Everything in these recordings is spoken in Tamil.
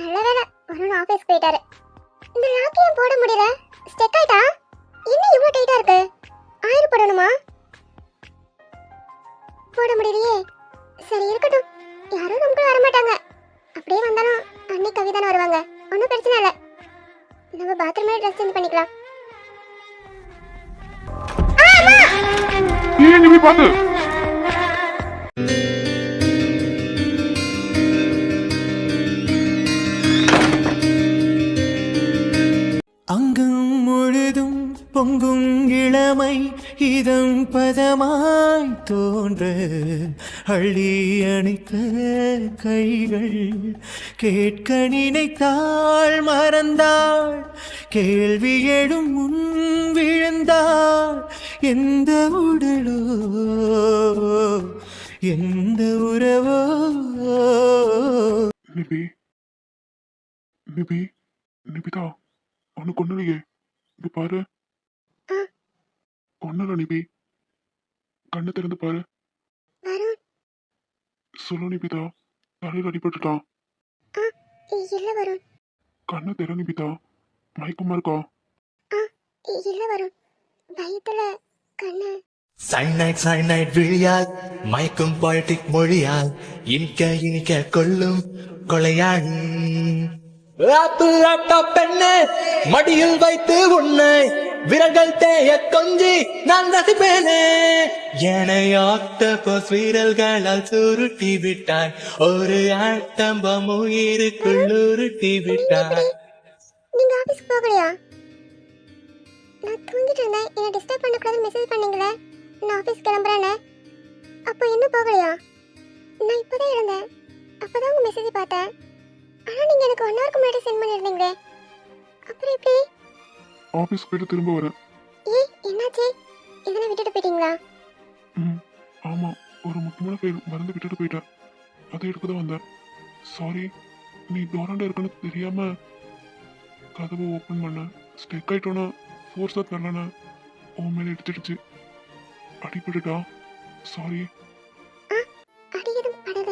நல்ல வேலை. அருண் ஆஃபீஸ் போயிட்டாரு. இந்த லாக் ஏன் போட முடியல? ஸ்டெக் ஆயிட்டா? என்ன இவ்வளோ டைட்டா இருக்கு? ஆயிரம் போடணுமா? போட முடியலையே. சரி இருக்கட்டும். யாரும் நமக்கு வர மாட்டாங்க. அப்படியே வந்தாலும் அன்னைக்கு கவிதான வருவாங்க. ஒன்றும் பிரச்சனை இல்லை. நம்ம பாத்ரூம்ல ட்ரெஸ் சேஞ்ச் பண்ணிக்கலாம். ஏன் நிபி பாத்து. அங்கும் முழுதும் பொங்கும் இளமை இதம் பதமாய் தோன்ற அள்ளி அணைத்த கைகள் கேட்க நினைத்தாள் மறந்தாள். கேள்வி எழும் முன் விழுந்தாள். எந்த உடலோ எந்த உறவோ. நிபி நிபி நிபிதா. ஒண்ணு இல்லையே இங்க பாரு. ஒண்ணுல நிபி. கண்ணை திறந்து பாரு. சொல்லு நிபிதா தலையில் அடிபட்டுட்டான் இல்ல வருண். கண்ணை திற நிபிதா மயக்கமா இருக்கா? இல்ல வருண். பயத்துல கண்ணு. சைனைட் சைனைட் விழியால் மயக்கும் பாலிட்டிக் மொழியால் இனிக்க இனிக்க கொள்ளும் கொலையாள் பெண்ணே மடியில் வைத்து உன்னை விரல்கள் தேய கொஞ்சி நான் ரசிப்பேனே. என்னை ஆக்டோபஸ் வீரல்களால் சுருட்டி விட்டாய். ஒரு ஆட்டம்பம் உயிருக்குள் உருட்டி விட்டாய். நீங்க ஆபீஸ்க்கு போகலையா? நான் தூங்கிட்டு இருந்தேன் என்ன டிஸ்டர்ப் பண்ணக்கூடாதுன்னு மெசேஜ் பண்ணீங்களே. நான் ஆபீஸ் கிளம்புறேன்னு அப்போ இன்னும் போகலையா? நான் இப்போதான் இருந்தேன் அப்போதான் உங்க மெசேஜ் பார்த்தேன். ஆனா நீங்க எனக்கு ஒன் ஹவருக்கு முன்னாடி சென்ட் பண்ணியிருந்தீங்களே. அப்புறம் எப்படி? ஆபீஸ் போயிட்டு திரும்ப வரேன். ஏய் என்னாச்சு? இதனை விட்டுட்டு போயிட்டீங்களா? ம் ஆமா. ஒரு முக்கியமான ஃபைல் மறந்து விட்டுட்டு போயிட்டேன். அதை எடுக்க தான் வந்தேன். சாரி நீ டோராண்டா இருக்குன்னு தெரியாம கதவை ஓப்பன் பண்ண ஸ்டெக் ஆயிட்டோன்னா ஃபோர்ஸாக தரலன்னு உன் மேலே எடுத்துடுச்சு அடிபட்டுட்டா? சாரி அடி எதுவும் படல.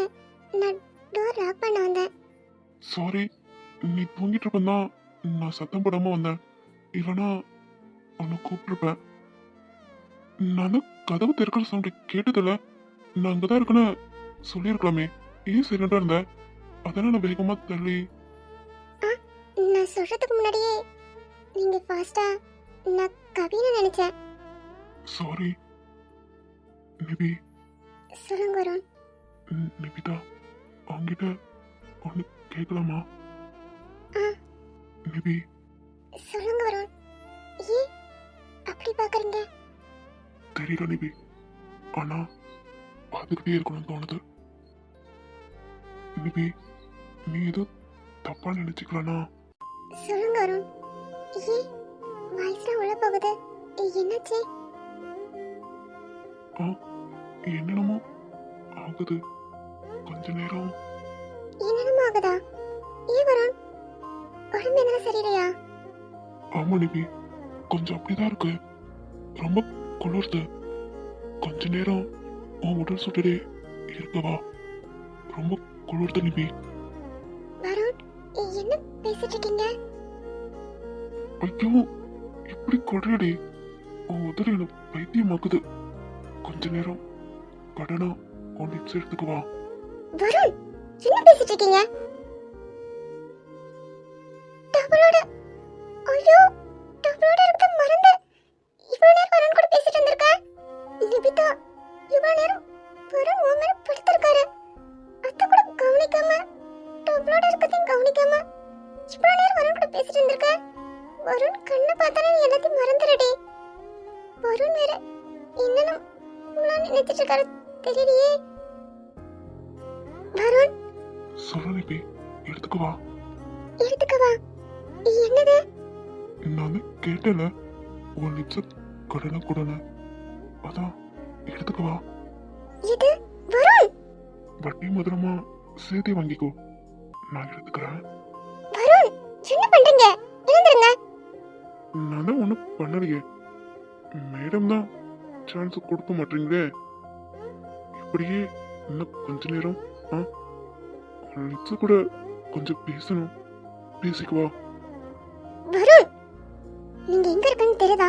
நான் டோர் லாக் பண்ண வந்தேன். சாரி நீ தூங்கிட்டு இருப்பந்தான் நான் சத்தம் போடாம வந்தேன். இல்லைன்னா உன்னை கூப்பிட்டுருப்பேன். நான் தான் கதவு திறக்கிற சவுண்டு கேட்டதில்ல. நான் அங்கே தான் இருக்கேன்னு சொல்லியிருக்கலாமே. ஏன் சைலண்டாக இருந்த? அதானே நான் வேகமாக தள்ளி. நான் சொல்றதுக்கு முன்னாடியே நீங்க ஃபாஸ்டா நான் கவின்னு நினைச்சேன். சாரி நிபி சொல்லுங்க வருண். நிபிதா அவங்கிட்ட ஒன்று கேட்கலாமா. நிபி சொல்லுங்க வருண். ஏன் அப்படி பாக்குறீங்க? தெரியல நிபி ஆனா பார்த்துக்கிட்டே இருக்கணும்னு தோணுது. நிபி நீ ஏதோ தப்பா நினைச்சுக்கலனா? சொல்லுங்க அருண் ஏன் வாய்ஸ்லாம் உள்ள போகுது? என்னாச்சு? என்னென்னமோ ஆகுது. கொஞ்ச நேரம் என்னென்னமோ ஆகுதா ஏன் வருண் உடம்பு எதனா சரியில்லையா? ஆமா நிபி கொஞ்சம் அப்படிதான் இருக்கு. ரொம்ப குளிர்து. கொஞ்ச நேரம் உன் உடல் சுட்டடே இருக்கவா ரொம்ப குளிர்து நிபி வருண் என்ன பேசிட்டு இருக்கீங்க ஐயோ இப்படி கொள்றடி உன் உதடு எனக்கு பைத்தியமாக்குது. கொஞ்ச நேரம் கடனா உன் லிப்ஸ் எடுத்துக்குவா வருண்! என்ன பேசிட்டு இருக்கீங்க? என்னது? நான் கேட்டேன்ல. உன் லிப்ஸ் கடனை கொடுன அதான் எடுத்துக்கு வா. இது வருண்! வட்டி முதலமா சேர்த்தே வாங்கிக்கோ. நான் எடுத்துக்கிறேன். வருண் என்ன பண்றீங்க? எழுந்துருங்க. நான் தான் ஒன்றும் பண்ணலையே. மேடம் தான் சான்ஸ் கொடுக்க மாட்டீங்களே இப்படியே இன்னும் கொஞ்ச நேரம் ஆ? கூட கொஞ்சம் பேசணும். பேசிக்குவா? வருண் நீங்க எங்க இருக்கீங்கன்னு தெரியுதா?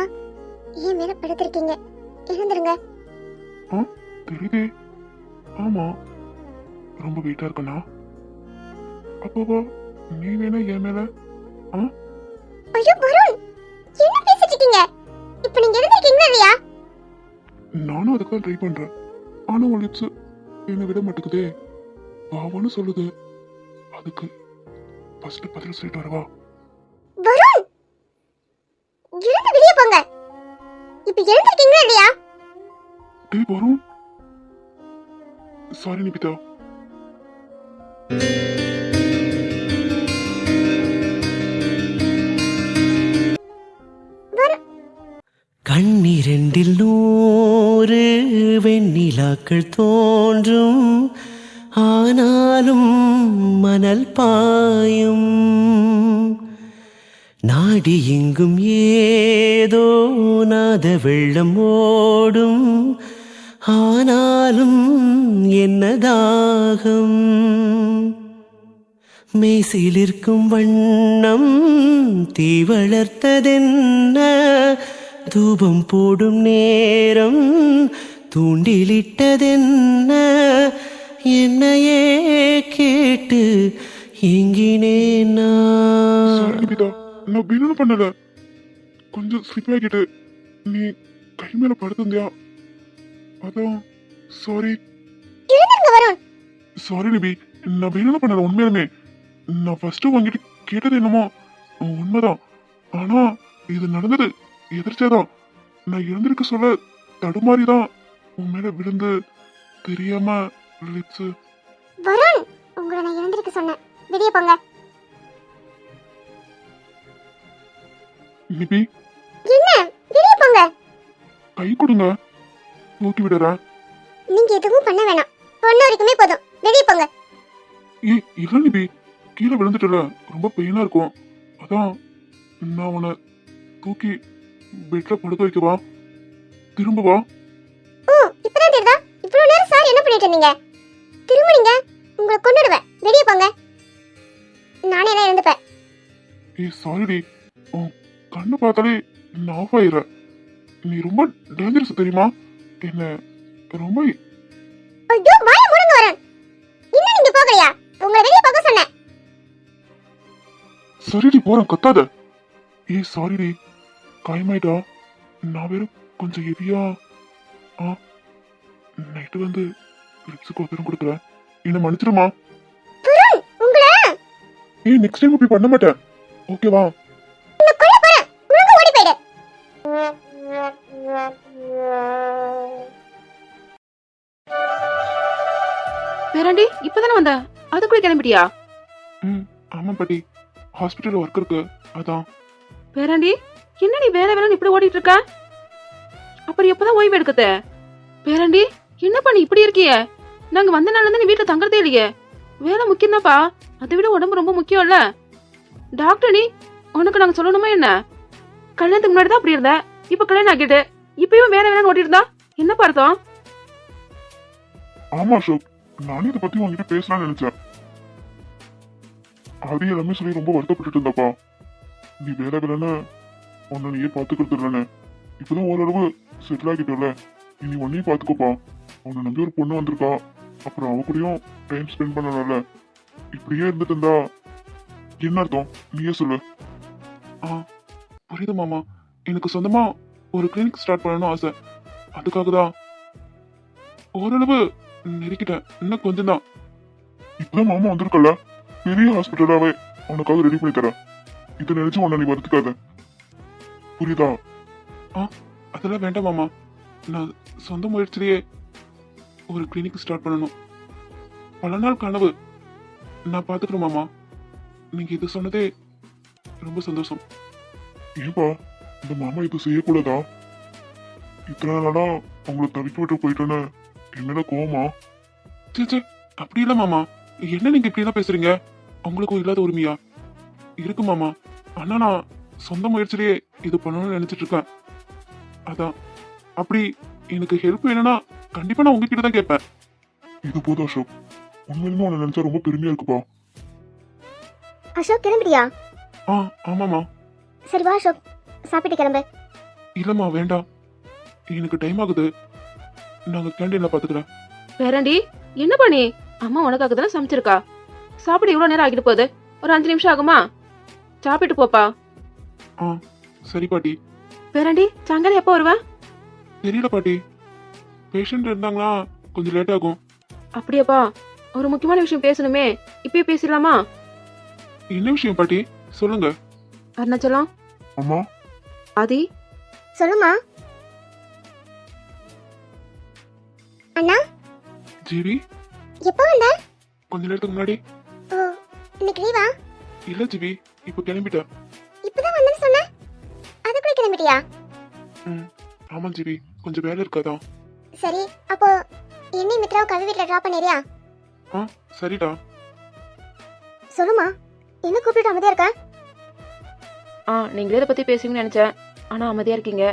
ஏன் மேல படுத்திருக்கீங்க. எழுந்துருங்க. தெரியுதே. ஆமா. ரொம்ப வெயிட்டா இருக்கண்ணா. அப்போவா நீ வேணா என் மேல ஐயோ வருண்! என்ன பேசிட்டு இருக்கீங்க இப்போ நீங்க எழுந்திருக்கீங்களா இல்லையா? நானும் அதுக்கு ட்ரை பண்றேன். ஆனா உன் லிப்ஸ் என்னை விட மாட்டேங்குதே. வாவான்னு சொல்லுது. அதுக்கு ஃபர்ஸ்ட் பதில் சொல்லிட்டு வரவா? வருண்! எழுந்து வெளியே போங்க. இப்போ எழுந்திருக்கீங்களா இல்லையா? டேய் வரும் சாரி நிபிதா. கண்ணிரண்டில் நூறு வெண்ணிலாக்கள் தோன்றும் நாடி எங்கும் ஏதோ நாத வெள்ளம் ஓடும். ஆனாலும் என்னதாகம் மேசிலிருக்கும் வண்ணம் தீ வளர்த்ததென்ன தூபம் போடும் நேரம் தூண்டிலிட்டதென்ன? என்னையே கேட்டு எங்கினேன் நான் நான் வேணும்னு பண்ணல. கொஞ்சம் ஸ்லிப் ஆகிட்டு நீ கை மேல படுத்திருந்தியா அதான் சாரி சாரி நிபி. நான் வேணும்னு பண்ணல உண்மையாலுமே. நான் ஃபர்ஸ்ட் வாங்கிட்டு கேட்டது என்னமோ உண்மைதான். ஆனா இது நடந்தது எதிர்ச்சாதான். நான் எழுந்திருக்க சொல்ல தடுமாறி தான் உன் மேல விழுந்து தெரியாம லிப்ஸ் வருண் உங்களை நான் எழுந்திருக்க சொன்னேன். வெளியே போங்க. நிபி என்ன? வெளியே போங்க. கை கொடுங்க. தூக்கி விடுறேன். நீங்க எதுவும் பண்ண வேணாம். பொண்ணு வரைக்குமே போதும். வெளியே போங்க. ஏய் இல்ல நிபி கீழே விழுந்துட்டல. ரொம்ப பெயினா இருக்கும். அதான் நான் உன்னை தூக்கி பெட்ல படுக்க வைக்கவா திரும்ப வா. ஓ இப்பதான் தெரியுதா? இவ்வளவு நேரம் சார் என்ன பண்ணிட்டு இருந்தீங்க? திரும்ப நீங்க உங்களை கொண்டுடுவேன் வெளியே போங்க. நானே தான் இருந்துப்பேன் ஏய் சாரிடி உன் கண்ணு பார்த்தாலே நான் ஆஃப் ஆயிடுறேன் நீ ரொம்ப டேஞ்சரஸ் தெரியுமா? என்ன ரொம்ப ஐயோ வாய மூடுங்க வரேன். இன்னும் நீங்க போகலையா? உங்களை வெளியே போக சொன்னேன். சரிடி போறேன் கத்தாத. ஏய் சாரிடி காயமாயிட்டா. நான் வேற கொஞ்சம் ஹெவியா ஆ நைட்டு வந்து லிப்ஸுக்கு ஒருத்தரம் கொடுக்குறேன். என்னை உங்களை? ஏய் நெக்ஸ்ட் டைம் இப்படி பண்ண மாட்டேன். ஓகேவா பேராண்டி இப்பதானே வந்த? அதுக்குள்ள கிளம்பிட்டியா? ம் ஆமா பாட்டி. ஹாஸ்பிட்டல் ஒர்க் இருக்கு. அதான். பேராண்டி என்னடி வேலை வேலைன்னு இப்படி ஓடிட்டு இருக்க அப்புறம் எப்பதான் ஓய்வு எடுக்கத்த? பேராண்டி என்ன பண்ணி இப்படி இருக்கியே? நாங்க வந்த நாள்ல இருந்து நீ வீட்டுல தங்குறதே இல்லையே. வேலை முக்கியம் அதை விட உடம்பு ரொம்ப முக்கியம்ல. டாக்டர் நீ உனக்கு நாங்க சொல்லணுமா என்ன? கல்யாணத்துக்கு முன்னாடி தான் அப்படி இருந்த. இப்ப கல்யாணம் ஆகிட்டு இப்பயும் வேலை வேலைன்னு ஓடி இருந்தா? என்ன பார்த்தோம் ஆமா அசோக். நானே இதை பத்தி உங்ககிட்ட பேசலாம்னு நினைச்சேன். அது எல்லாமே சொல்லி ரொம்ப வருத்தப்பட்டுட்டு இருந்தப்பா. நீ வேலை வேலைன்னு உன்னை நீயே பார்த்துக்கிறது இல்லைன்னு. இப்பதான் ஓரளவு செட்டில் ஆகிட்டோம்ல இனி உன்னையும் பார்த்துக்கோப்பா. உன்னை நம்பி ஒரு பொண்ணு வந்திருக்கா. அப்புறம் அவ கூடயும் டைம் ஸ்பெண்ட் பண்ணலாம்ல. இப்படியே இருந்துட்டு இருந்தா என்ன அர்த்தம்? நீயே சொல்லு. ஆ புரியுது மாமா. எனக்கு சொந்தமா ஒரு கிளினிக் ஸ்டார்ட் பண்ணணும்னு ஆசை. அதுக்காக தான் ஓரளவு நெருக்கிட்டேன் இன்னும் கொஞ்சம் தான் இப்பதான் மாமா வந்திருக்கல பெரிய ஹாஸ்பிட்டலாவே உனக்காக ரெடி பண்ணி தரேன். இதை நினைச்சு உன்னை நீ வருத்துக்காத. புரியுதா? ஆ அதெல்லாம் வேண்டாம் மாமா. நான் சொந்த முயற்சியிலேயே ஒரு கிளினிக் ஸ்டார்ட் பண்ணணும். பல நாள் கனவு. நான் பார்த்துக்கிறேன் மாமா. நீங்க இது சொன்னதே ரொம்ப சந்தோஷம். ஏன்பா இந்த மாமா இது செய்யக்கூடாதா? இத்தனை நாளா உங்களை தவிக்க விட்டு போயிட்டேன்னு என்னடா கோவமா? சே சே அப்படி இல்ல மாமா. என்ன நீங்க இப்படி எல்லாம் பேசுறீங்க? உங்களுக்கும் இல்லாத உரிமையா? இருக்கு மாமா. ஆனா நான் சொந்த முயற்சியிலேயே இது பண்ணணும்னு நினைச்சிட்டு இருக்கேன். அதான். அப்படி எனக்கு ஹெல்ப் வேணும்னா கண்டிப்பா நான் உங்ககிட்ட தான் கேட்பேன். இது போதும் அசோக். உண்மையிலுமே உன்னை நினைச்சா ரொம்ப பெருமையா இருக்குப்பா. அசோக் கிளம்பிடியா ஆ ஆமாமா சரி வா அசோக். சாப்பிட்டு கிளம்பு. இல்லம்மா வேண்டாம். எனக்கு டைம் ஆகுது. நாங்க கேண்டீன்ல பாத்துக்கிறேன். பேரண்டி என்ன பண்ணி? அம்மா உனக்காக தானே சமைச்சிருக்கா? சாப்பிட இவ்வளோ நேரம் ஆகிட்டு போகுது. ஒரு அஞ்சு நிமிஷம் ஆகுமா? சாப்பிட்டு போப்பா. ஆ சரி பாட்டி. பேரண்டி சாயங்காலம் எப்போ வருவ? தெரியல பாட்டி. பேஷண்ட் இருந்தாங்கன்னா கொஞ்சம் லேட் ஆகும். அப்படியாப்பா ஒரு முக்கியமான விஷயம் பேசணுமே. இப்பயே பேசிடலாமா? என்ன விஷயம் பாட்டி? சொல்லுங்க. அருணாச்சலம். அம்மா. ஆதி. சொல்லுமா அண்ணா? ஜிவி எப்போ வந்த? கொஞ்ச நேரத்துக்கு முன்னாடி. ஓ இன்னைக்கு லீவா இல்ல ஜிவி இப்ப கிளம்பிட்டேன். இப்பதான் வந்தேன்னு சொன்ன? அதுக்குள்ள கிளம்பிட்டியா? ம் ஆமா ஜிவி கொஞ்சம் வேலை இருக்காதான் சரி அப்போ என்னையும் மித்ராவும் கவி வீட்டில் ட்ராப் பண்ணிடுறியா ஆ சரிடா. சொல்லுமா என்ன கூப்பிட்டு அமைதியா இருக்க? ஆ நீங்களே இதை பற்றி பேசுவீங்கன்னு நினச்சேன். ஆனால் அமைதியாக இருக்கீங்க.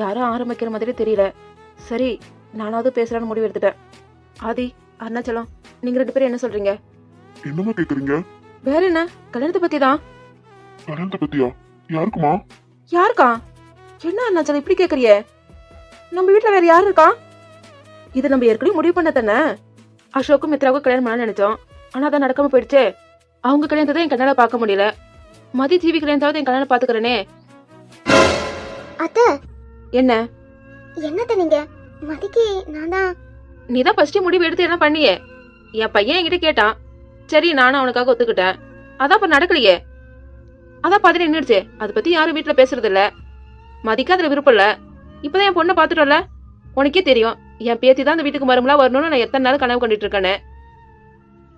யாரும் ஆரம்பிக்கிற மாதிரி தெரியல. சரி நானாவது பேசலான்னு முடிவு எடுத்துட்டேன். ஆதி அருணாச்சலம் நீங்கள் ரெண்டு பேரும் என்ன சொல்கிறீங்க என்னமா கேக்குறீங்க? வேற என்ன? கல்யாணத்தை பற்றி தான் கல்யாணத்தை பத்தியா? யாருக்குமா? யாருக்கா? என்ன அருணாச்சலம் இப்படி கேட்குறிய நம்ம வீட்டில் வேற யார் இருக்கா? இது நம்ம ஏற்கனவே முடிவு பண்ண தானே? அசோக்கும் மித்ராவுக்கும் கல்யாணம் பண்ண நினைச்சோம். ஆனால் அதான் நடக்காம போயிடுச்சே. அவங்க கல்யாணத்தை என் கண்ணால பார்க்க முடியல. மதி ஜீவி கல்யாணத்தாவது என் கல்யாணம் பார்த்துக்கிறேனே. அத்தை. என்ன? என்னத்த நீங்க? மதிக்கு நான் தான். நீ தான் ஃபர்ஸ்ட் முடிவு எடுத்து என்ன பண்ணியே? என் பையன் என்கிட்ட கேட்டான். சரி நானும் அவனுக்காக ஒத்துக்கிட்டேன். அதான் இப்ப நடக்கலையே. அதான் பாதி நின்றுடுச்சு அதை பத்தி யாரும் வீட்டுல பேசுறது இல்ல மதிக்க அதுல விருப்பம் இல்ல. இப்பதான் என் பொண்ணை பாத்துட்டோம்ல உனக்கே தெரியும். என் பேத்தி தான் அந்த வீட்டுக்கு மருமலா வரணும்னு நான் எத்தனை நாள் கனவு கண்டுட்டு இருக்கேன்னு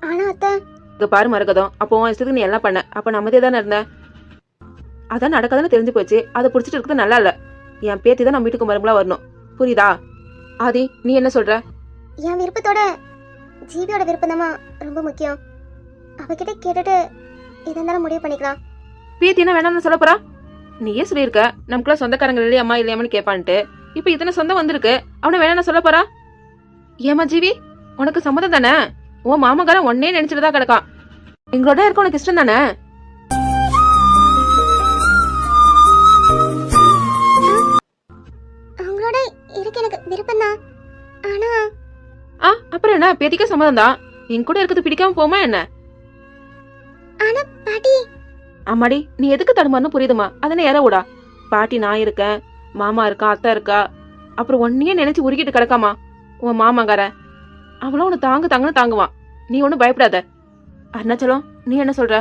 ஆனா அத்தை இங்க பாரு மறக்கதும் அப்போ உன் இஷ்டத்துக்கு நீ எல்லாம் பண்ண. அப்ப நான் அமைதியா தானே இருந்தேன்? அதான் நடக்காதுன்னு தெரிஞ்சு போச்சு. அதை புடிச்சிட்டு இருக்கிறது நல்லா இல்ல. என் பேத்தி தான் நம்ம வீட்டுக்கு மருமலா வரணும். புரியுதா? ஆதி நீ என்ன சொல்ற? என் விருப்பத்தோட ஜீவியோட விருப்பம் ரொம்ப முக்கியம். அவகிட்ட கேட்டுட்டு இருந்தாலும் முடிவு பண்ணிக்கலாம். பேத்தினா வேணாம்னு சொல்ல போறா? நீயே சொல்லியிருக்க நமக்குள்ள சொந்தக்காரங்க இல்லையாம்மா இல்லையாமான்னு கேட்பான்ட்டு. இப்ப இத்தனை சொந்தம் வந்திருக்கு? அவனை வேணாம்னு சொல்ல போறா? ஏமா ஜீவி உனக்கு சம்மதம் தானே? உன் மாமக்காரன் ஒன்னே நினைச்சிட்டு தான் கிடக்கான். எங்களோட இருக்க உனக்கு இஷ்டம் தானே? இருக்க எனக்கு விருப்பம் தான் ஆனா ஆ அப்புறம் என்ன? பேத்திக்க சம்மதம் தான் என் கூட இருக்கிறது பிடிக்காம போமா என்ன? ஆனா பாட்டி. அம்மாடி நீ எதுக்கு தடுமாறுன்னு புரியுதுமா? அதனை யார விடா. பாட்டி நான் இருக்கேன் மாமா இருக்கா அத்தை இருக்கா? அப்புறம் ஒன்னையே நினைச்சு உருக்கிட்டு கிடக்காமா? உன் மாமாங்கார. அவளும் உன்னை தாங்கு தாங்கன்னு தாங்குவான். நீ ஒன்றும் பயப்படாத. அருணாச்சலம் நீ என்ன சொல்ற?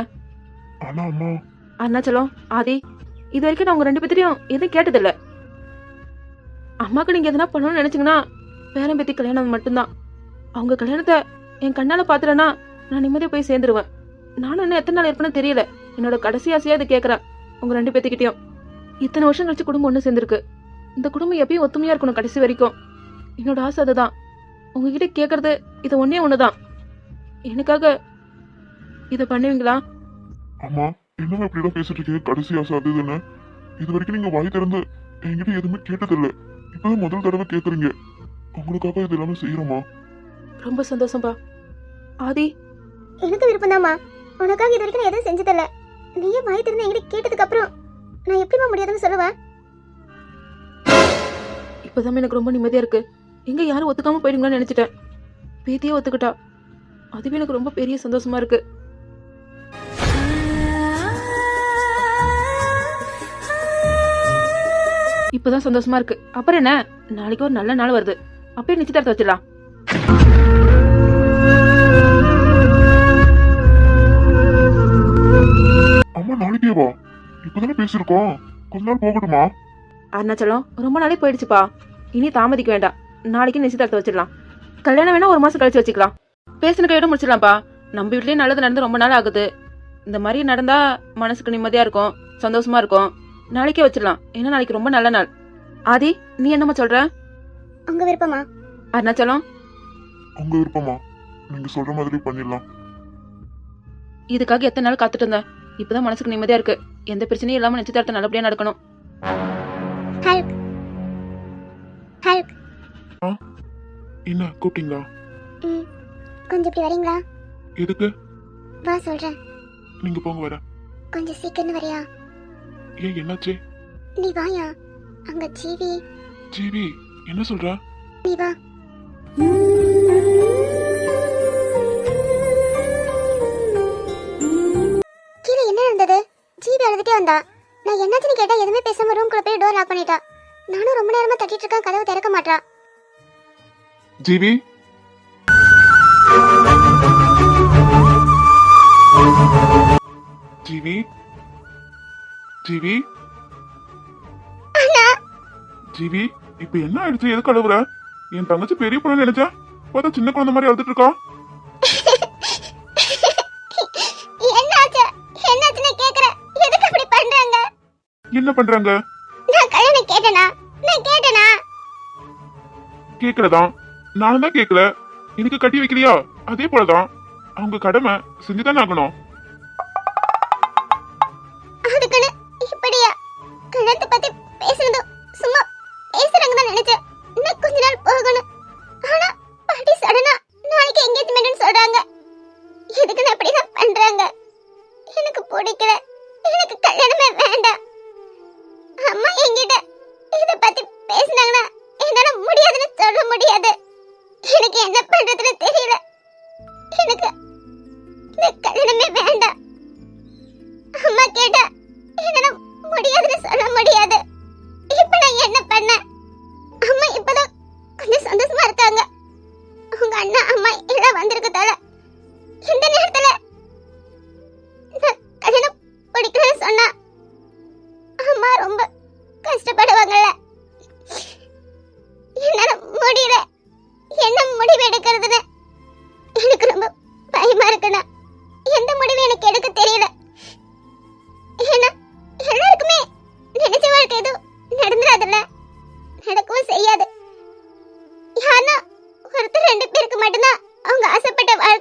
அருணாச்சலம் ஆதி இது வரைக்கும் நான் உங்க ரெண்டு பேர்த்தையும் எதுவும் கேட்டதில்ல. அம்மாக்கு நீங்க எதனா பண்ணணும்னு நினைச்சீங்கன்னா பேரன் பேத்தி கல்யாணம் மட்டும்தான். அவங்க கல்யாணத்தை என் கண்ணால பாத்துறேன்னா நான் நிம்மதியா போய் சேர்ந்துருவேன். நானும் இன்னும் எத்தனை நாள் இருப்பேன்னு தெரியல. என்னோட கடைசி ஆசையா இதை கேட்குறேன் உங்க ரெண்டு பேத்துக்கிட்டயும். இத்தனை வருஷம் கழிச்சு குடும்பம் ஒண்ணு சேர்ந்திருக்கு. இந்த குடும்பம் எப்பயும் ஒத்துமையா இருக்கணும் கடைசி வரைக்கும். என்னோட ஆசை அதுதான். உங்ககிட்ட கேக்குறது இது ஒன்னே ஒண்ணுதான். எனக்காக இதை பண்ணுவீங்களா? அம்மா என்னங்க இப்படிலாம் பேசிட்டு இருக்கீங்க? கடைசி ஆசை அது இதுன்னு இது வரைக்கும் நீங்க வாய் திறந்து என்கிட்ட எதுவுமே கேட்டதில்லை. இப்பதான் முதல் தடவை கேக்குறீங்க. உங்களுக்காக இது எல்லாமே செய்யறோமா? ரொம்ப சந்தோஷம்பா. ஆதி. எனக்கு விருப்பம் தான்மா உனக்காக இது வரைக்கும் நான் எதுவும் செஞ்சதில்ல. நீயே வாய் திறந்து என்கிட்ட கேட்டதுக்கு அப்புறம் நான் எப்படிமா முடியாதுன்னு சொல்லுவேன்? இப்பதான் எனக்கு ரொம்ப நிம்மதியா இருக்கு. எங்க யாரும் ஒத்துக்காம போயிடுங்களான்னு நினைச்சிட்டேன். பேத்தியே ஒத்துக்கிட்டா. அதுவே எனக்கு ரொம்ப பெரிய சந்தோஷமா இருக்கு. இப்பதான் சந்தோஷமா இருக்கு. அப்புறம் என்ன? நாளைக்கு ஒரு நல்ல நாள் வருது. அப்பயே நிச்சயதார்த்தம் வச்சிடலாம். அம்மா நாளைக்கே வா. இப்பதானே பேசியிருக்கோம். கொஞ்ச நாள் போகட்டுமா? அருணாச்சலம் ரொம்ப நாளே போயிடுச்சுப்பா. இனி தாமதிக்க வேண்டாம். நாளைக்கு நிச்சயதார்த்தம் வச்சிடலாம். கல்யாணம் வேணா ஒரு மாசம் கழிச்சு வச்சுக்கலாம். பேசின கையோட முடிச்சிடலாம்ப்பா. நம்ம வீட்லயே நல்லது நடந்து ரொம்ப நாள் ஆகுது. இந்த மாதிரி நடந்தா மனசுக்கு நிம்மதியா இருக்கும் சந்தோஷமா இருக்கும். நாளைக்கே வச்சிடலாம். ஏன்னா நாளைக்கு ரொம்ப நல்ல நாள். ஆதி நீ என்னம்மா சொல்ற? உங்க விருப்பமா? அருணாச்சலம்? உங்க விருப்பமா? நீங்க சொல்ற மாதிரி பண்ணிடலாம். இதுக்காக எத்தனை நாள் காத்துட்டு இருந்தேன். இப்பதான் மனசுக்கு நிம்மதியா இருக்கு. எந்த பிரச்சனையும் இல்லாம நிச்சயதார்த்தம் நல்லபடியா நடக்கணும். ஹல்க் ஹல்க் என்ன கூப்பிட்டீங்களா? ம். கொஞ்சம் இப்படி வரீங்களா? எதுக்கு? வா சொல்றேன். நீங்க போங்க வர. கொஞ்சம் சீக்கிரம் வரியா? ஏன் என்னாச்சு? நீ வாயா. அங்க ஜீவி. ஜிவி என்ன சொல்ற? நீ வா. கீழே என்ன இருந்தது ஜீவி அழுதுட்டே வந்தா. நான் என்னாச்சுன்னு கேட்டா எதுவுமே பேசாம ரூம்குள்ள போய் டோர் லாக் பண்ணிட்டா. நானும் ரொம்ப நேரமா தட்டிட்டு இருக்கேன் கதவு திறக்க மாட்டா. ஜிவி? ஜிவி? ஜிவி? ஜிவி இப்ப என்ன ஆயிடுச்சு? எதுக்கு அழுவுற? என் தங்கச்சி பெரிய பொண்ணு நினைச்சா? பார்த்தா சின்ன குழந்தை மாதிரி அழுதுட்டு இருக்கா? என்ன பண்றாங்க? நான் கல்யாணம் கேட்டனா? நான் கேட்டனா? கேக்குறதா நானும் தான் கேட்கல எனக்கு கட்டி வைக்கிறியா அதே போலதான். அவங்க கடமை செஞ்சுதானே ஆகணும்.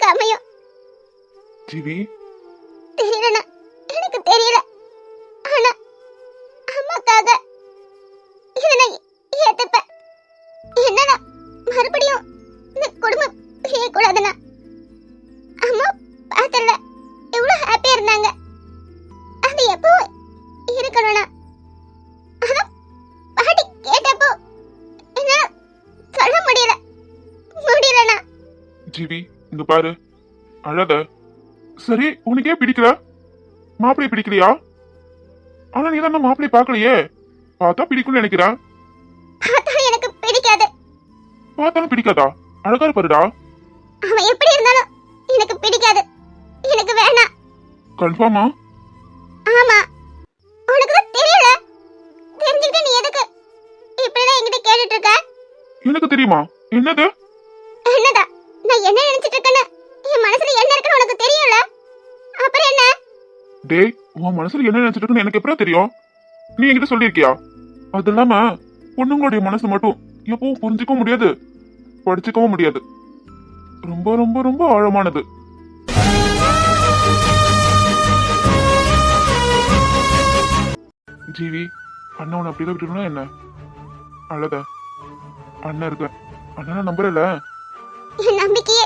ஆசைப்பட்ட வாழ்க்கை அமையும் ஜிவி தெரியலண்ணா பாரு. அழாத சரி உனக்கே பிடிக்கல? மாப்பிள்ளை பிடிக்கலையா? ஆனா நீ தான் மாப்பிள்ளை பார்க்கலையே. பார்த்தா பிடிக்கும்னு நினைக்கிறேன் எனக்கு பிடிக்காது. பார்த்தாலும் பிடிக்காதா? அழகா இருப்பாருடா. அவன் எப்படி இருந்தாலும் எனக்கு பிடிக்காது. எனக்கு வேணாம். கன்ஃபார்மா? ஆமா. உனக்கு தான் தெரியல? தெரிஞ்சுக்கிட்டு நீ எதுக்கு இப்படிலாம் என்கிட்ட கேட்டுட்டு இருக்க? எனக்கு தெரியுமா? என்னது? டேய் உன் மனசுல என்ன நினைச்சிட்டு இருக்குன்னு எனக்கு எப்பறம் தெரியும்? நீ என்கிட்ட சொல்லியிருக்கியா? அது இல்லாம பொண்ணுங்களுடைய மனசு மட்டும் எப்பவும் புரிஞ்சுக்கவும் முடியாது. படிச்சுக்கவும் முடியாது. ரொம்ப ரொம்ப ரொம்ப ஆழமானது. ஜீவி அண்ணன் உன்னை அப்படிதான் விட்டுருனா என்ன? அழத அண்ணன் இருக்க. அண்ணனை நம்புறல நம்பிக்கையே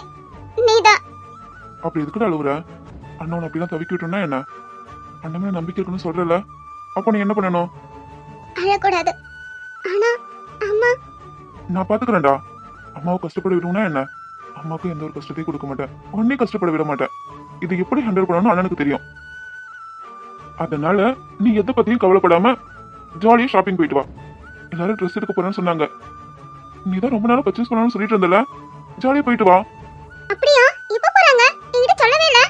நீதான். அப்படி எதுக்குடா அழுவுற? அண்ணன் உன்னை அப்படிதான் தவிக்க விட்டுருனா என்ன? அண்ணன் மேல நம்பிக்கை இருக்குன்னு சொல்றல அப்போ நீ என்ன பண்ணணும்? அழக்கூடாது. ஆனா அம்மா. நான் பாத்துக்கிறேன்டா. அம்மாவை கஷ்டப்பட விடுவோம்னா என்ன? அம்மாவுக்கு எந்த ஒரு கஷ்டத்தையும் கொடுக்க மாட்டேன். உன்னையும் கஷ்டப்பட விட மாட்டேன். இது எப்படி ஹேண்டில் பண்ணணும்னு அண்ணனுக்கு தெரியும். அதனால நீ எதை பத்தியும் கவலைப்படாம ஜாலியா ஷாப்பிங் போயிட்டு வா. எல்லாரும் ட்ரெஸ் எடுக்க போறேன்னு சொன்னாங்க. நீ தான் ரொம்ப நேரம் பர்ச்சேஸ் பண்ணணும்னு சொல்லிட்டு இருந்தல? ஜாலியா போயிட்டு வா. அப்படியா? இப்ப போறாங்க? என்கிட்ட சொல்லவே இல்ல.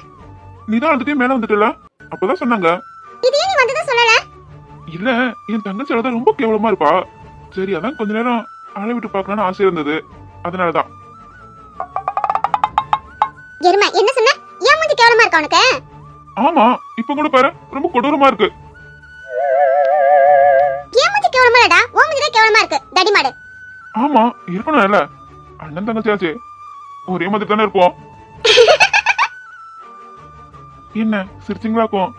நீ தான் அடுத்தே மேல வந்துட்டல அப்பதான் சொன்னாங்க. இது ஏன் நீ வந்ததும் சொல்லல? இல்ல என் தங்கச்சியோட தான் ரொம்ப கேவலமா இருப்பா. சரி அதான் கொஞ்ச நேரம் அழ விட்டு பார்க்கலாம்னு ஆசை இருந்தது. அதனாலதான். எருமை என்ன சொன்ன? ஏன் மூஞ்சி கேவலமா இருக்கா உனக்கு? ஆமா இப்ப கூட பாரு ரொம்ப கொடூரமா இருக்கு. ஏன் மூஞ்சி கேவலமா இல்லடா? உன் மூஞ்சி தான் கேவலமா இருக்கு. தடி மாடு. ஆமா இருக்கணும் இல்ல அண்ணன் தங்கச்சியாச்சு. ஒரே மாதிரி தானே இருப்போம். என்ன சிரிச்சிங்களாக்கும்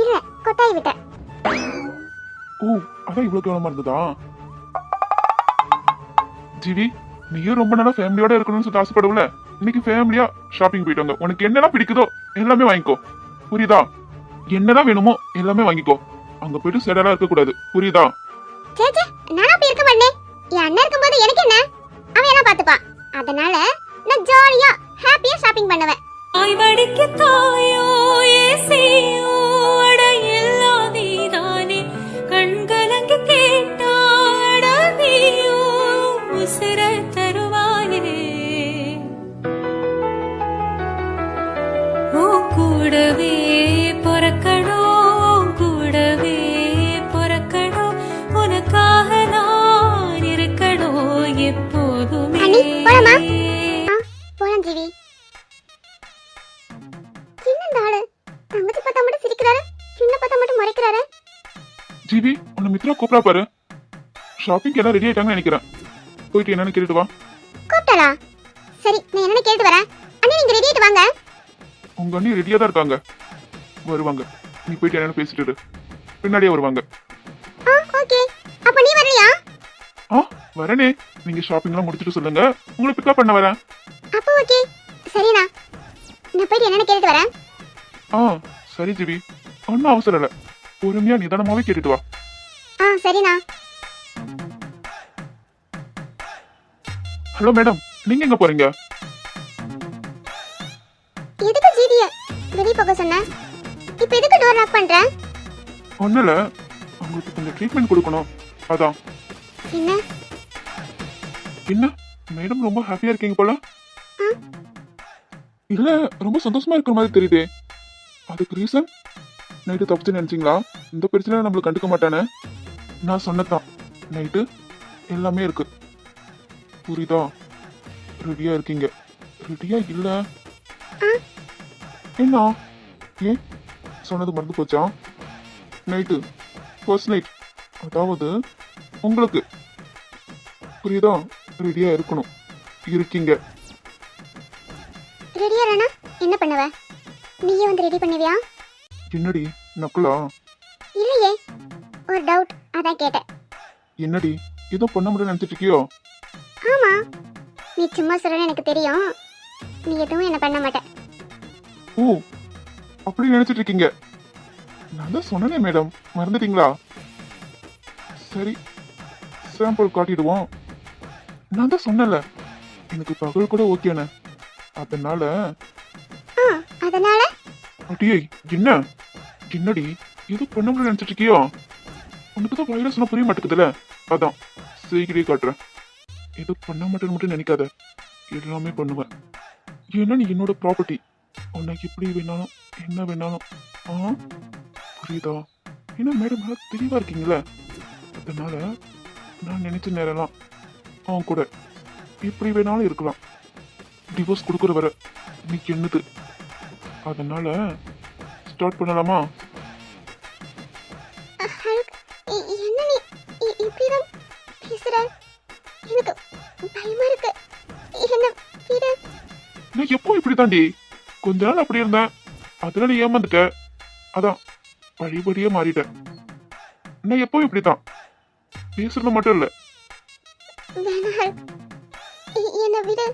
இல்ல கொட்டாய் விட்டேன். ஓ அதான் இவ்வளவு கேவலமா இருந்ததா? ஜிவி நீயும் ரொம்ப நாளா ஃபேமிலியோட இருக்கணும்னு சொல்லி ஆசைப்படுவல? இன்னைக்கு ஃபேமிலியா ஷாப்பிங் போயிட்டு வந்தோம். உனக்கு என்னெல்லாம் பிடிக்குதோ எல்லாமே வாங்கிக்கோ. புரியுதா? என்னதான் வேணுமோ எல்லாமே வாங்கிக்கோ. அங்க போயிட்டு செடலா இருக்க கூடாது புரியுதா? சே சே நான் அப்படி இருக்க மாட்டேன். என் அண்ணன் இருக்கும்போது எனக்கு என்ன? அவன் எல்லாம் பாத்துப்பான் அதனால நான் ஜாலியா ஹாப்பியா ஷாப்பிங் பண்ணுவேன். ஆய்வடிக்கு தாயோ ஏசியோ அட எல்லாம் நீதானே கண்கலங்கி கேட்டாட நீயோ உசிர தருவாயே கூடவே ஜிவி உன்னை மித்ரா கூப்பிடா பாரு. ஷாப்பிங் எல்லாம் ரெடி ஆயிட்டாங்கன்னு நினைக்கிறேன். போயிட்டு என்னன்னு கேட்டுட்டு வா. கூப்பிட்டலா சரி நான் என்னன்னு கேட்டு வரேன். அண்ணா நீங்க ரெடி ஆயிட்டு வாங்க. உங்க அண்ணி ரெடியா தான் இருக்காங்க. வருவாங்க. நீ போயிட்டு என்னன்னு பேசிட்டு இரு. பின்னாடியே வருவாங்க. ஆ ஓகே அப்ப நீ வரலையா? ஆ வரனே. நீங்க ஷாப்பிங் எல்லாம் முடிச்சிட்டு சொல்லுங்க. உங்களை பிக்கப் பண்ண வரேன். அப்ப ஓகே சரிண்ணா நான் போயிட்டு என்னன்னு கேட்டு வரேன். ஆ சரி ஜிவி. ஒன்றும் அவசரம் இல்லை. பொறுமையா நிதானமாவே கேட்டுட்டு வா. ஆ சரிண்ணா. ஹலோ மேடம் நீங்க எங்க போறீங்க? எதுக்கு ஜிடிய? வெளிய போக சொன்ன. இப்போ எதுக்கு டோர் லாக் பண்ற? இல்லை. உங்களுக்கு கொஞ்சம் ட்ரீட்மெண்ட் கொடுக்கணும். அதான். என்ன? என்ன? மேடம் ரொம்ப ஹாப்பியா இருக்கீங்க போல. இல்ல ரொம்ப சந்தோஷமா இருக்கிற மாதிரி தெரியுதே. அதுக்கு ரீசன் நைட்டு தப்பிச்சு நினைச்சீங்களா? இந்த பிரச்சனை நம்மள கண்டுக்க மாட்டானே? நான் சொன்னதான் நைட்டு எல்லாமே இருக்கு. புரியுதா? ரெடியா இருக்கீங்க. ரெடியா இல்ல. என்ன? ஏன்? சொன்னது மறந்து போச்சா? நைட்டு ஃபர்ஸ்ட் நைட் அதாவது உங்களுக்கு. புரியுதா? ரெடியா இருக்கணும். இருக்கீங்க. ரெடியா ராணா என்ன பண்ணுவ? நீயே வந்து ரெடி பண்ணுவியா? என்னடி? நக்கலா? இல்லையே ஒரு டவுட் அதான் கேட்டேன். என்னடி ஏதோ பண்ண முடியல நினைச்சிட்டு இருக்கியோ? ஆமா நீ சும்மா சொல்றேன்னு எனக்கு தெரியும். நீ எதுவும் என்ன பண்ண மாட்ட. ஓ அப்படி நினைச்சிட்டு இருக்கீங்க. நான் தான் சொன்னேனே மேடம் மறந்துட்டீங்களா? சரி சாம்பிள் காட்டிடுவோம். நான் தான் சொன்னேன்ல எனக்கு பகல் கூட ஓகேண்ணே அதனால ஆ அதனால? அடியே என்ன? என்னடி? ஏதோ பண்ண முடியும் நினைச்சிட்டு இருக்கியோ? உனக்கு தான் வைரஸ் புரிய மாட்டேங்குதுல அதான் சீக்கிரம் காட்டுறேன். ஏதோ பண்ண மாட்டேன்னு மட்டும் நினைக்காத. எல்லாமே பண்ணுவேன். ஏன்னா நீ என்னோட ப்ராப்பர்ட்டி உனக்கு எப்படி வேணாலும் என்ன வேணாலும். ஆ? புரியுதா? ஏன்னா மேடம் நல்லா தெளிவாக இருக்கீங்களே அதனால நான் நினைச்ச நேரம்லாம் அவன் கூட எப்படி வேணாலும் இருக்கலாம். டிவோர்ஸ் கொடுக்குற வர நீ என்னது? அதனால ஸ்டார்ட் பண்ணலாமா? என்ன நீ இ- இப்படிதான் பேசுற? எனக்கு பயமா இருக்கு. என்ன விடு. நான் எப்போ இப்படி தாண்டி கொஞ்ச நாள் அப்படி இருந்தேன் அதனால ஏமாந்துட்ட. அதான் பழிபடியே மாறிட்டேன். நான் எப்போ இப்படி தான் பேசுறது மட்டும் இல்ல. என்னை விடு.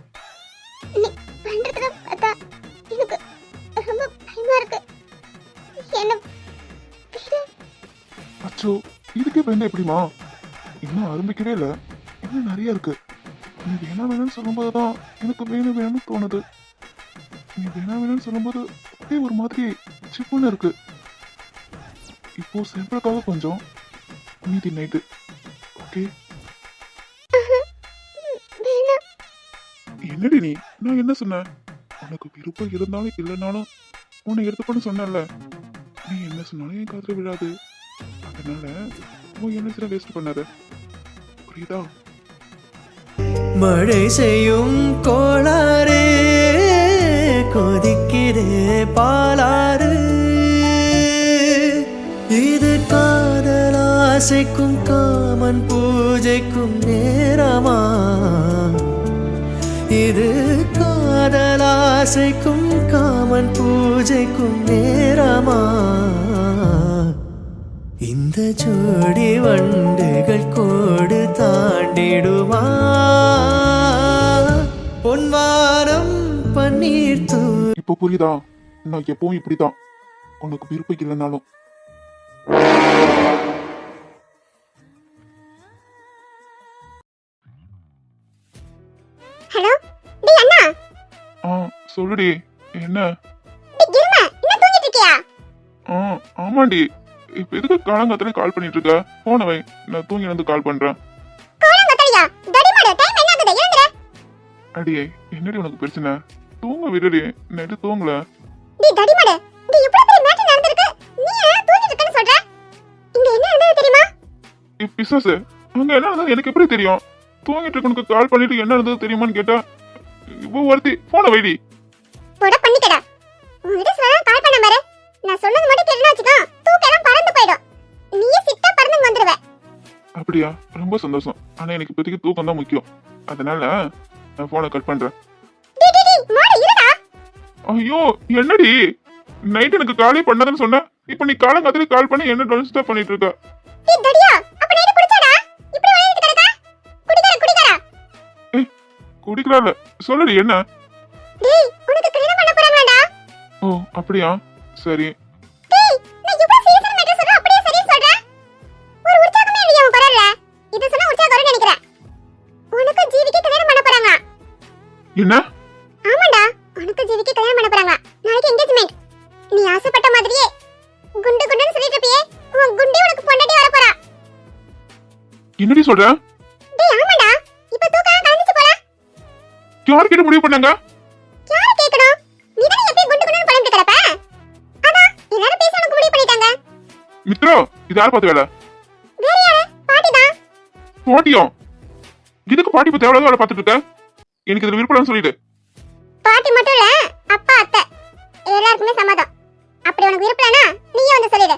நீ பண்றதுல பார்த்தா எனக்கு ரொம்ப பயமா இருக்கு. என்ன? அச்சோ இதுக்கே பயந்தா எப்படிமா? இன்னும் ஆரம்பிக்கவே இல்ல. இன்னும் நிறைய இருக்கு. நீ வேணா வேணும்னு சொல்லும்போது தான் எனக்கு வேணும் வேணும்னு தோணுது. நீ வேணா வேணும்னு சொல்லும்போது அப்படியே ஒரு மாதிரி சிப்புன்னு இருக்கு. இப்போ சாம்பிளுக்காக கொஞ்சம் மீதி நைட்டு. ஓகே? என்னடி நீ? நான் என்ன சொன்னேன்? உனக்கு விருப்பம் இருந்தாலும் இல்லைனாலும் உன்னை எடுத்துக்கணும்னு சொன்னேன்ல. நீ என்ன சொன்னாலும் என் காதில் விழாது. அதனால உன் எனர்ஜிலாம் வேஸ்ட் பண்ணாத. புரியுதா? மழை செய்யும் கோளாரே கொதிக்கிறே பாலாறு. இது காதலாசைக்கும் காமன் பூஜைக்கும் நேரமா? இது காதலாசைக்கும் காமன் பூஜைக்கும் நேரமா? இந்த ஜோடி வண்டுகள் கோடு தாண்டிடுமா? பொன்வாரம் பன்னீர் தூ இப்போ புரியுதா? நான் எப்பவும் இப்படிதான். உனக்கு விருப்பம் இல்லைனாலும். ஹலோ டேய் அண்ணா. ஆ. சொல்லுடி என்ன? ஆ ஆமாண்டி. இப்போ எதுக்கு காலங்காத்திலே கால் பண்ணிட்டு இருக்க போன வை நான் தூங்கி வந்து கால் பண்றேன். அடியே என்னடி உனக்கு பிரச்சனை? தூங்க விடுடி நைட்டு தூங்கல. பிசாசு அங்க என்ன நடந்தது? எனக்கு எப்படி தெரியும்? தூங்கிட்டு இருக்க உனக்கு கால் பண்ணிட்டு என்ன நடந்தது தெரியுமான்னு கேட்டா இப்போ ஒருத்தி போன வைடி. போட பண்ணிக்கடா உன்கிட்ட சொல்ல கால் பண்ண பாரு. நான் சொன்னது மட்டும் கேட்டுனா வச்சுக்கோ தூக்கம் பறந்து போயிடும். நீயே சிட்டா பறந்து வந்துருவ. அப்படியா? ரொம்ப சந்தோஷம். ஆனா எனக்கு இப்போதைக்கு தூக்கம் தான் முக்கியம். அதனால நான் போனை கட் பண்றேன். ஐயோ என்னடி? நைட் எனக்கு காலே பண்ணாதன்னு சொன்ன. இப்போ நீ காலங்காத்திலே கால் பண்ணி என்ன டிஸ்டர்ப் பண்ணிட்டு இருக்க? டேய் தடியா அப்ப ஓ அப்படியா? சரி. என்ன? ஆமாடா உனக்கு ஜீவிக்கு கல்யாணம் பண்ண போறாங்க. நாளைக்கு என்கேஜ்மெண்ட் நீ ஆசைப்பட்ட மாதிரியே குண்டு குண்டுன்னு சொல்லிட்டு இருப்பியே உன் குண்டி உனக்கு பொண்டாட்டி வர போறா. என்னடி சொல்ற? டேய் ஆமாடா இப்ப தூக்கம் கலந்துச்சு போல. யார்கிட்ட முடிவு பண்ணாங்க? இது யார் பார்த்து வேலை? பாட்டியம் இதுக்கு பாட்டி பத்தி எவ்வளவு வேலை பார்த்துட்டு இருக்க? எனக்கு இதுல விருப்பம்னு சொல்லிட்டு பாட்டி மட்டும் இல்ல அப்பா அத்தை. எல்லாருக்குமே சம்மதம். அப்படி உனக்கு விருப்பம்னா நீயே வந்து சொல்லிடு.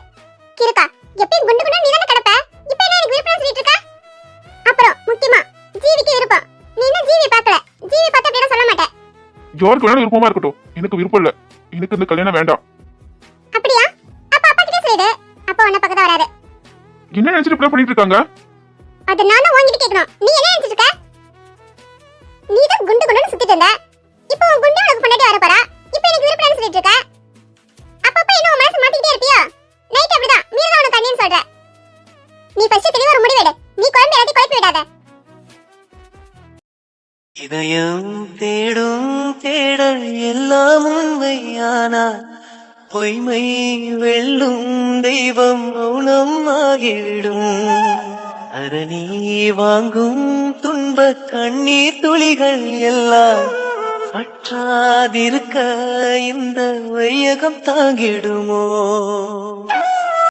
கிறுக்கா எப்பயும் குண்டு குண்டு நீ தானே கிடப்ப? இப்போ என்ன எனக்கு விருப்பம் சொல்லிட்டு இருக்க? அப்புறம் முக்கியமா ஜீவிக்கு விருப்பம். நீ இன்னும் ஜீவி பார்க்கல. ஜீவி பார்த்து அப்படியே சொல்ல மாட்டேன். யாருக்கு வேணாலும் விருப்பமா இருக்கட்டும். எனக்கு விருப்பம் இல்ல. எனக்கு இந்த கல்யாணம் வேண்டாம். உன்னை பக்கத்துல வராது என்ன நினைச்சிட்டு இப்படி பண்ணிட்டு இருக்காங்க? அது நான் தான் உன்கிட்ட கேட்கணும் நீ என்ன நினைச்சிட்டு இருக்க? நீ தான் குண்டு குண்டுன்னு சுத்திட்டு இருந்த. இப்போ உன் குண்டு உனக்கு பொண்டாட்டி வர போறா. இப்போ எனக்கு விருப்பம்னு சொல்லிட்டு இருக்க. அப்பப்ப என்ன உன் மனசு மாத்திக்கிட்டே இருப்பியோ? நைட் அப்படிதான். மீறா உனக்கு அண்ணின்னு சொல்ற. நீ ஃபர்ஸ்ட் தெளிவா ஒரு முடிவெடு நீ குழம்பு எல்லாத்தையும் குழப்பி விடாத. இதயம் தேடும் தேடல் எல்லாம் உண்மையானால் பொய்மை வெல்லும் தெய்வம் மௌனம் ஆகிவிடும் அதனி வாங்கும் துன்ப கண்ணீர் துளிகள் எல்லாம் பற்றாதிருக்க இந்த வையகம் தாங்கிடுமோ?